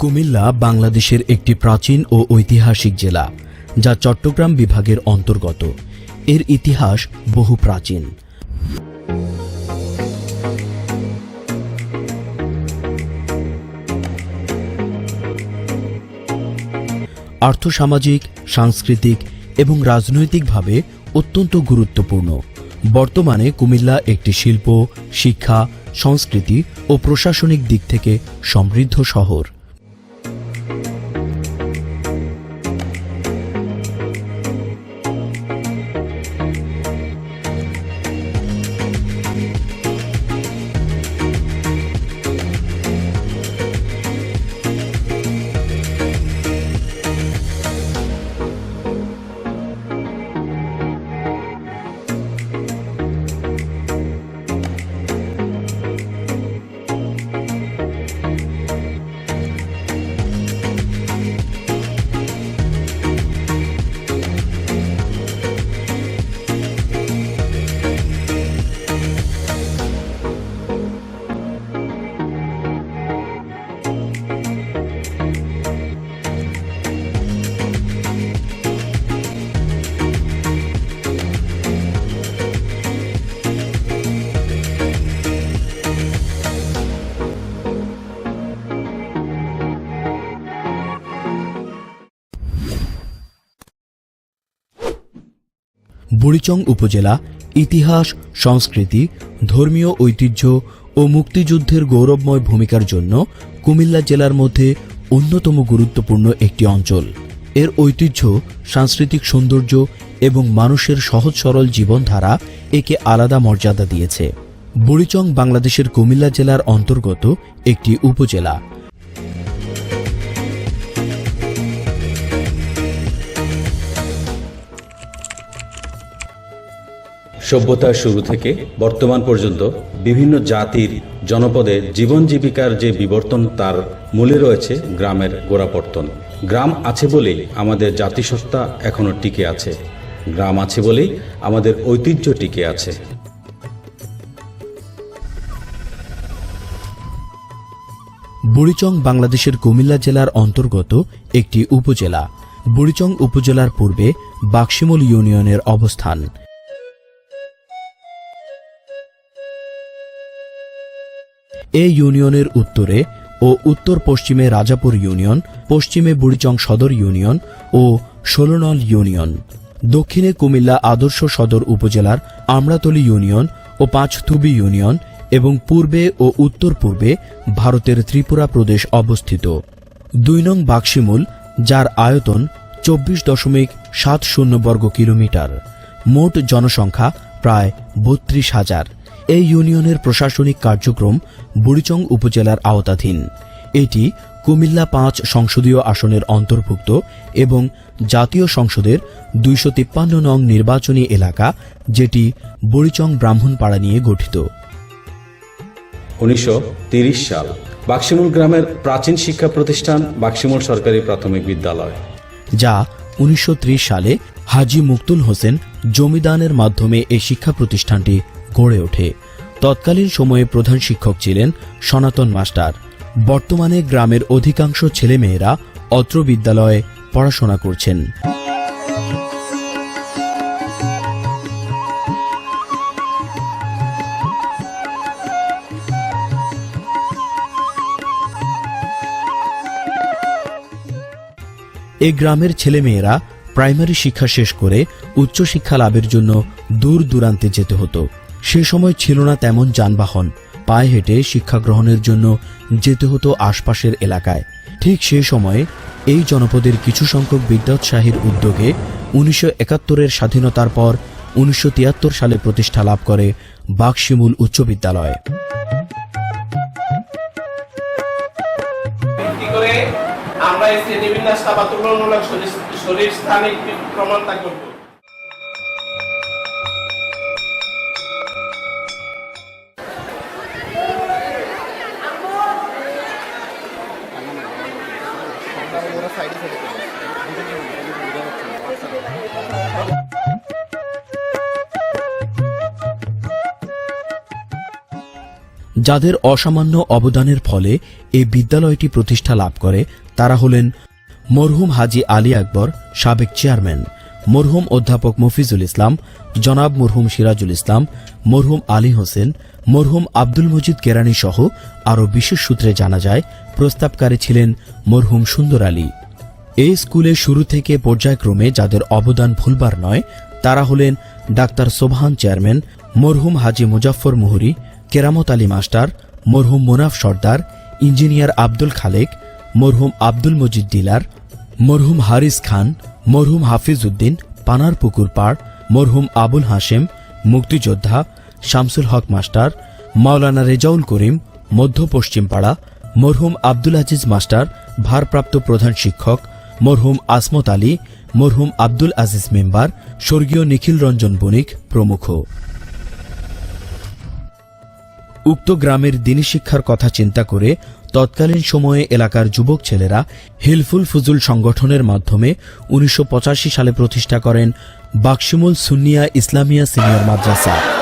কুমিল্লা বাংলাদেশের একটি প্রাচীন ও ঐতিহাসিক জেলা, যা চট্টগ্রাম বিভাগের অন্তর্গত। এর ইতিহাস বহু প্রাচীন। আর্থসামাজিক, সাংস্কৃতিক এবং রাজনৈতিকভাবে অত্যন্ত গুরুত্বপূর্ণ। বর্তমানে কুমিল্লা একটি শিল্প, শিক্ষা, সংস্কৃতি ও প্রশাসনিক দিক থেকে সমৃদ্ধ শহর। বুড়িচং উপজেলা ইতিহাস, সংস্কৃতি, ধর্মীয় ঐতিহ্য ও মুক্তিযুদ্ধের গৌরবময় ভূমিকার জন্য কুমিল্লা জেলার মধ্যে অন্যতম গুরুত্বপূর্ণ একটি অঞ্চল। এর ঐতিহ্য, সাংস্কৃতিক সৌন্দর্য এবং মানুষের সহজ সরল জীবনধারা একে আলাদা মর্যাদা দিয়েছে। বুড়িচং বাংলাদেশের কুমিল্লা জেলার অন্তর্গত একটি উপজেলা। সভ্যতার শুরু থেকে বর্তমান পর্যন্ত বিভিন্ন জাতির জনপদে জীবন জীবিকার যে বিবর্তন, তার মূলে রয়েছে গ্রামের গোড়াপর্তন গ্রাম আছে বলেই আমাদের জাতিসত্তা এখনও টিকে আছে। গ্রাম আছে বলেই আমাদের ঐতিহ্য টিকে আছে। বুড়িচং বাংলাদেশের কুমিল্লা জেলার অন্তর্গত একটি উপজেলা। বুড়িচং উপজেলার পূর্বে বাক্সিমল ইউনিয়নের অবস্থান। এ ইউনিয়নের উত্তরে ও উত্তর পশ্চিমে রাজাপুর ইউনিয়ন, পশ্চিমে বুড়িচং সদর ইউনিয়ন ও ষোলনল ইউনিয়ন। দক্ষিণে কুমিল্লা আদর্শ সদর উপজেলার আমড়াতলী ইউনিয়ন ও পাঁচথুবি ইউনিয়ন এবং পূর্বে ও উত্তর পূর্বে ভারতের ত্রিপুরা প্রদেশ অবস্থিত। দুই নং বাক্সিমুল, যার আয়তন চব্বিশ দশমিক সাত শূন্য বর্গ কিলোমিটার। মোট জনসংখ্যা প্রায় বত্রিশ হাজার। এই ইউনিয়নের প্রশাসনিক কার্যক্রম বুড়িচং উপজেলার আওতাধীন। এটি কুমিল্লা পাঁচ সংসদীয় আসনের অন্তর্ভুক্ত এবং জাতীয় সংসদের দুইশো তিপ্পান্ন নং নির্বাচনী এলাকা যেটি বুড়িচং ব্রাহ্মণপাড়া নিয়ে গঠিত। উনিশশো সাল বাক্সিমুল গ্রামের প্রাচীন শিক্ষা প্রতিষ্ঠান বাক্সিমুল সরকারি প্রাথমিক বিদ্যালয়। যা উনিশশো ত্রিশ সালে হাজি মুক্তুল হোসেন জমিদানের মাধ্যমে এই শিক্ষা প্রতিষ্ঠানটি গড়ে ওঠে। তৎকালীন সময়ে প্রধান শিক্ষক ছিলেন সনাতন মাস্টার। বর্তমানে গ্রামের অধিকাংশ ছেলেমেয়েরা অত্র বিদ্যালয়ে পড়াশোনা করছেন। এই গ্রামের ছেলেমেয়েরা প্রাইমারি শিক্ষা শেষ করে উচ্চশিক্ষা লাভের জন্য দূর দূরান্তে যেতে হতো। সে সময় ছিল না তেমন যানবাহন। পায়ে হেঁটে শিক্ষা গ্রহণের জন্য যেতে হতো আশপাশের এলাকায়। ঠিক সে সময়ে এই জনপদের কিছু সংখ্যক বিদ্যাউৎসাহীর উদ্যোগে উনিশশো একাত্তরের স্বাধীনতার পর উনিশশো তিয়াত্তর সালে প্রতিষ্ঠা লাভ করে বাকশিমুল উচ্চ বিদ্যালয়। আমরা এই শ্রেণীবিন্যাসটা বা শরীর স্থানিক প্রমাণটা করব? যাদের অসামান্য অবদানের ফলে এই বিদ্যালয়টি প্রতিষ্ঠা লাভ করে, তারা হলেন মরহুম হাজি আলী আকবর, সাবেক চেয়ারম্যান, মরহুম অধ্যাপক মফিজুল ইসলাম, জনাব মরহুম সিরাজুল ইসলাম, মরহুম আলী হোসেন, মরহুম আব্দুল মজিদ কেরানি সহ আরও বিশেষ সূত্রে জানা যায়, প্রস্তাবকারী ছিলেন মরহুম সুন্দর আলী। এই স্কুলে শুরু থেকে পর্যায়ক্রমে যাদের অবদান ভুলবার নয়, তারা হলেন ডাক্তার সোবহান চেয়ারম্যান, মরহুম হাজি মুজাফর মুহুরি কেরামত আলী মাস্টার, মরহুম মুনাফ সর্দার, ইঞ্জিনিয়ার আব্দুল খালেক, মরহুম আব্দুল মজিদ ডিলার, মরহুম হারিস খান, মরহুম হাফিজ উদ্দিন, পানার পুকুর পাড়, মরহুম আবুল হাশেম, মুক্তিযোদ্ধা, শামসুল হক মাস্টার, মাওলানা রেজাউল করিম, মধ্য পশ্চিম পাড়া মরহুম আব্দুল আজিজ মাস্টার, ভারপ্রাপ্ত প্রধান শিক্ষক, মরহুম আসমত আলী, মরহুম আব্দুল আজিজ মেম্বার, স্বর্গীয় নিখিল রঞ্জন বণিক প্রমুখ। উক্ত গ্রামের দিনী শিক্ষার কথা চিন্তা করে তৎকালীন সময়ে এলাকার যুবক ছেলেরা হিলফুল ফুজুল সংগঠনের মাধ্যমে উনিশশো পঁচাশি সালে প্রতিষ্ঠা করেন বাকশিমুল সুনিয়া ইসলামিয়া সিনিয়র মাদ্রাসা।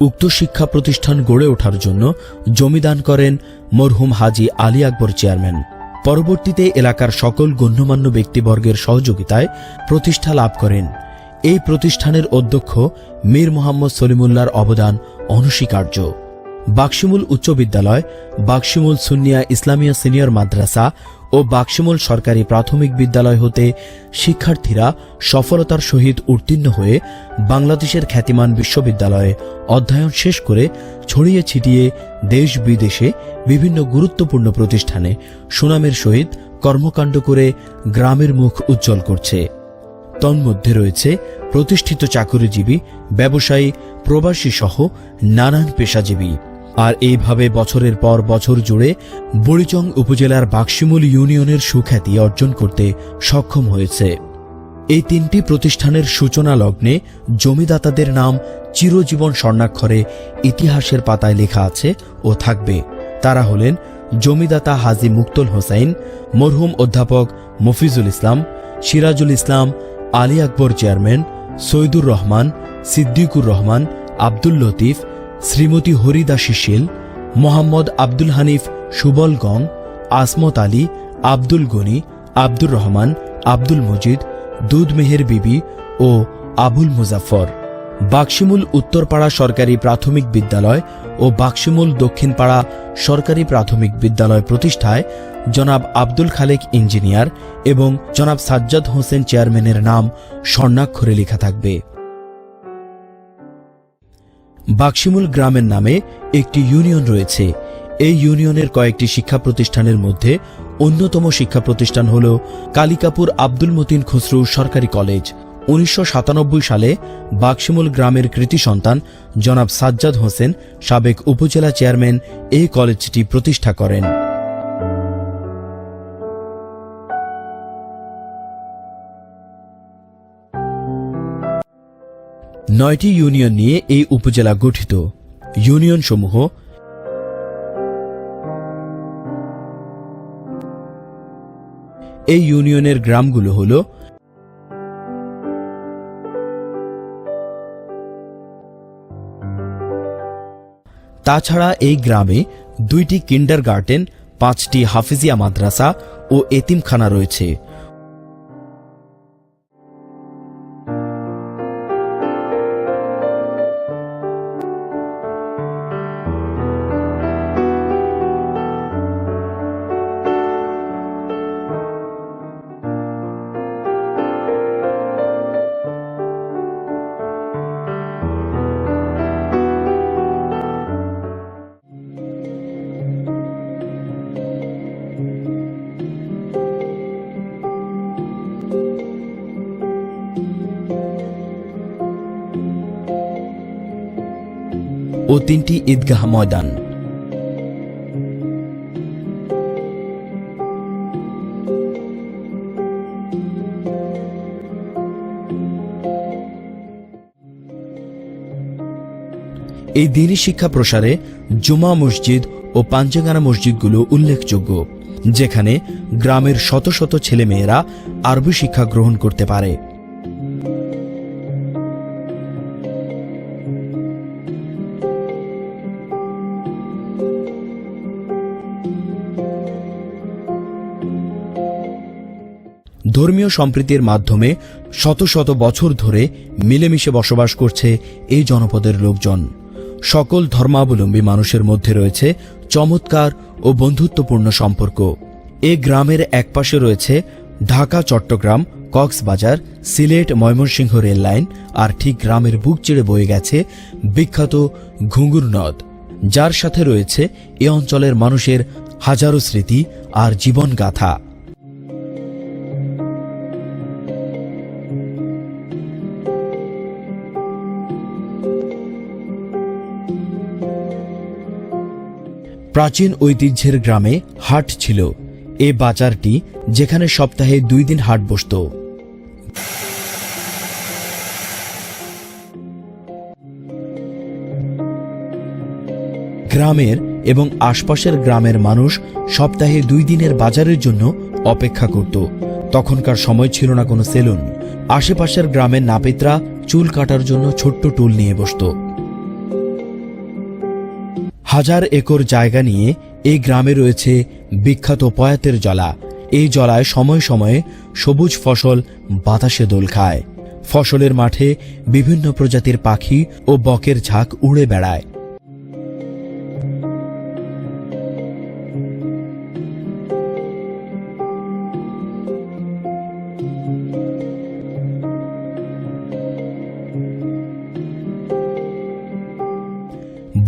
উক্ত শিক্ষা প্রতিষ্ঠান গড়ে ওঠার জন্য জমিদান করেন মরহুম হাজি আলী আকবর চেয়ারম্যান। পরবর্তীতে এলাকার সকল গণ্যমান্য ব্যক্তিবর্গের সহযোগিতায় প্রতিষ্ঠা লাভ করেন। এই প্রতিষ্ঠানের অধ্যক্ষ মীর মোহাম্মদ সলিমুল্লাহর অবদান অনস্বীকার্য। বাকশিমুল উচ্চ বিদ্যালয় বাকশিমুল সুন্নিয়া ইসলামিয়া সিনিয়র মাদ্রাসা ও বাকশিমুল সরকারি প্রাথমিক বিদ্যালয় হতে শিক্ষার্থীরা সফলতার সহিত উত্তীর্ণ হয়ে বাংলাদেশের খ্যাতিমান বিশ্ববিদ্যালয়ে অধ্যয়ন শেষ করে ছড়িয়ে ছিটিয়ে দেশ বিদেশে বিভিন্ন গুরুত্বপূর্ণ প্রতিষ্ঠানে সুনামের সহিত কর্মকাণ্ড করে গ্রামের মুখ উজ্জ্বল করছে। তন্মধ্যে রয়েছে প্রতিষ্ঠিত চাকুরিজীবী, ব্যবসায়ী প্রবাসী সহ নানান পেশাজীবী। আর এইভাবে বছরের পর বছর জুড়ে বড়িচং উপজেলার বাক্সিমুল ইউনিয়নের সুখ্যাতি অর্জন করতে সক্ষম হয়েছে। এই তিনটি প্রতিষ্ঠানের সূচনা লগ্নে জমিদাতাদের নাম চিরজীবন স্বর্ণাক্ষরে ইতিহাসের পাতায় লেখা আছে ও থাকবে। তারা হলেন জমিদাতা হাজি মুক্তল হোসাইন, মরহুম অধ্যাপক মফিজুল ইসলাম, সিরাজুল ইসলাম, আলী আকবর চেয়ারম্যান, সৈদুর রহমান, সিদ্দিকুর রহমান, আব্দুল লতিফ শ্রীমতী হরিদাসী শীল মোহাম্মদ আব্দুল হানিফ সুবল গং, আসমত আলী, আব্দুল গনি, আব্দুর রহমান, আব্দুল মজিদ, দুধ মেহের বিবি ও আবুল মুজাফর বাক্সিমুল উত্তরপাড়া সরকারি প্রাথমিক বিদ্যালয় ও বাক্সিমুল দক্ষিণপাড়া সরকারি প্রাথমিক বিদ্যালয় প্রতিষ্ঠায় জনাব আব্দুল খালেক ইঞ্জিনিয়ার এবং জনাব সাজ্জাদ হোসেন চেয়ারম্যানের নাম স্বর্ণাক্ষরে লেখা থাকবে। বাক্সিমুল গ্রামের নামে একটি ইউনিয়ন রয়েছে। এই ইউনিয়নের কয়েকটি শিক্ষা প্রতিষ্ঠানের মধ্যে অন্যতম শিক্ষা প্রতিষ্ঠান হল কালিকাপুর আব্দুল মতিন খসরু সরকারি কলেজ। উনিশশো সাতানব্বই সালে বাক্সিমুল গ্রামের কৃতি সন্তান জনাব সাজ্জাদ হোসেন সাবেক উপজেলা চেয়ারম্যান এই কলেজটি প্রতিষ্ঠা করেন। নয়টি ইউনিয়ন নিয়ে এই উপজেলা গঠিত। ইউনিয়ন সমূহ এই ইউনিয়নের গ্রামগুলো হল তাছাড়া এই গ্রামে দুইটি কিন্ডার গার্ডেন পাঁচটি হাফিজিয়া মাদ্রাসা ও এতিমখানা রয়েছে। ও তিনটি ঈদগাহ ময়দান। এই দিনই শিক্ষা প্রসারে জুমা মসজিদ ও পাঞ্জেগানা মসজিদগুলো উল্লেখযোগ্য, যেখানে গ্রামের শত শত ছেলেমেয়েরা আরবি শিক্ষা গ্রহণ করতে পারে। ধর্মীয় সম্প্রীতির মাধ্যমে শত শত বছর ধরে মিলেমিশে বসবাস করছে এই জনপদের লোকজন। সকল ধর্মাবলম্বী মানুষের মধ্যে রয়েছে চমৎকার ও বন্ধুত্বপূর্ণ সম্পর্ক। এ গ্রামের একপাশে রয়েছে ঢাকা, চট্টগ্রাম, কক্সবাজার, সিলেট, ময়মনসিংহ রেল লাইন আর ঠিক গ্রামের বুক চিড়ে বয়ে গেছে বিখ্যাত ঘুঙুর নদ। যার সাথে রয়েছে এ অঞ্চলের মানুষের হাজারো স্মৃতি আর জীবনগাথা। প্রাচীন ঐতিহ্যের গ্রামে হাট ছিল। এ বাজারটি যেখানে সপ্তাহে দুই দিন হাট বসত। গ্রামের এবং আশপাশের গ্রামের মানুষ সপ্তাহে দুই দিনের বাজারের জন্য অপেক্ষা করত। তখনকার সময় ছিল না কোনো সেলুন। আশেপাশের গ্রামের নাপিতরা চুল কাটার জন্য ছোট্ট টুল নিয়ে বসত। হাজার একর জায়গা নিয়ে এই গ্রামে রয়েছে বিখ্যাত পয়াতের জলা। এই জলায় সময় সময়ে সবুজ ফসল, বাতাসে দোল খায়। ফসলের মাঠে বিভিন্ন প্রজাতির পাখি ও বকের ঝাঁক উড়ে বেড়ায়।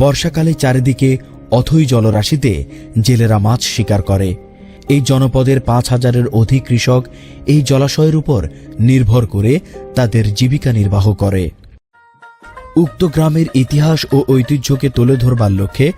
বর্ষাকালে চারিদিকে অথই জলরাশিতে জেলেরা মাছ শিকার করে। এই জনপদের পাঁচ হাজারের অধিক কৃষক এই জলাশয়ের উপর নির্ভর করে তাদের জীবিকা নির্বাহ করে। উক্ত গ্রামের ইতিহাস ও ঐতিহ্যকে তুলে ধরবার লক্ষ্যে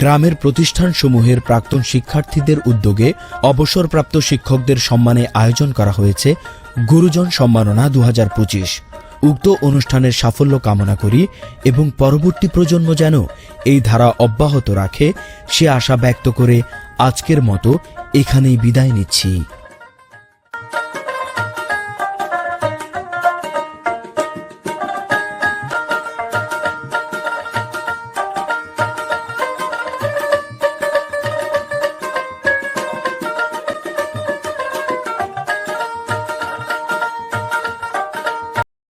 গ্রামের প্রতিষ্ঠানসমূহের প্রাক্তন শিক্ষার্থীদের উদ্যোগে অবসরপ্রাপ্ত শিক্ষকদের সম্মানে আয়োজন করা হয়েছে গুরুজন সম্মাননা দু হাজার পঁচিশ। উক্ত অনুষ্ঠানের সাফল্য কামনা করি এবং পরবর্তী প্রজন্ম যেন এই ধারা অব্যাহত রাখে সে আশা ব্যক্ত করে আজকের মতো এখানেই বিদায় নিচ্ছি।